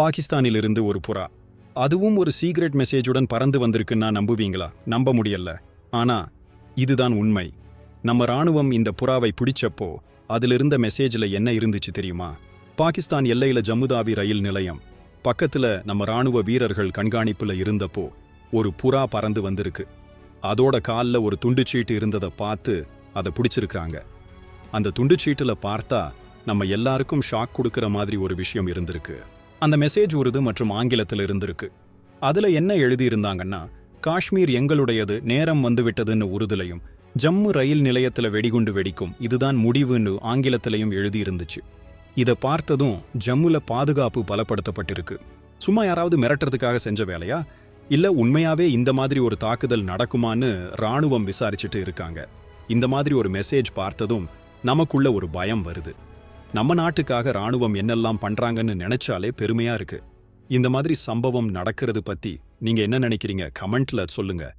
பாகிஸ்தானிலிருந்து ஒரு புறா. அதுவும் ஒரு சீக்ரெட் மெசேஜுடன் பறந்து வந்திருக்குன்னா நம்புவீங்களா? நம்ப முடியல. ஆனா இதுதான் உண்மை. நம்ம ராணுவம் இந்த புறாவை பிடிச்சப்போ அதிலிருந்த மெசேஜில் என்ன இருந்துச்சு தெரியுமா? பாகிஸ்தான் எல்லையில ஜம்முதாவி ரயில் நிலையம். பக்கத்துல நம்ம ராணுவ வீரர்கள் கண்காணிப்புல இருந்தப்போ ஒரு புறா பறந்து வந்திருக்கு. அதோட கால்ல ஒரு துண்டுச்சீட்டு இருந்ததை பார்த்து அதை பிடிச்சிருக்கிறாங்க. அந்த துண்டுச்சீட்டில் பார்த்தா நம்ம எல்லாருக்கும் ஷாக் கொடுக்குற மாதிரி ஒரு விஷயம் இருந்திருக்கு. அந்த மெசேஜ் உருது மற்றும் ஆங்கிலத்தில் இருந்திருக்கு. அதுல என்ன எழுதியிருந்தாங்கன்னா காஷ்மீர் எங்களுடையது நேரம் வந்துவிட்டதுன்னு உறுதிலையும் ஜம்மு ரயில் நிலையத்துல வெடிகுண்டு வெடிக்கும் இதுதான் முடிவுன்னு ஆங்கிலத்திலையும் எழுதியிருந்துச்சு. இதை பார்த்ததும் ஜம்முல பாதுகாப்பு பலப்படுத்தப்பட்டிருக்கு. சும்மா யாராவது மிரட்டுறதுக்காக செஞ்ச வேலையா? இல்ல உண்மையாவே இந்த மாதிரி ஒரு தாக்குதல் நடக்குமான்னு ராணுவம் விசாரிச்சுட்டு இருக்காங்க. இந்த மாதிரி ஒரு மெசேஜ் பார்த்ததும் நமக்குள்ள ஒரு பயம் வருது. நம்ம நாட்டுக்காக ராணுவம் என்னெல்லாம் பண்றாங்கன்னு நினைச்சாலே பெருமையா இருக்கு. இந்த மாதிரி சம்பவம் நடக்கிறது பத்தி நீங்க என்ன நினைக்கிறீங்க? கமெண்ட்ல சொல்லுங்க.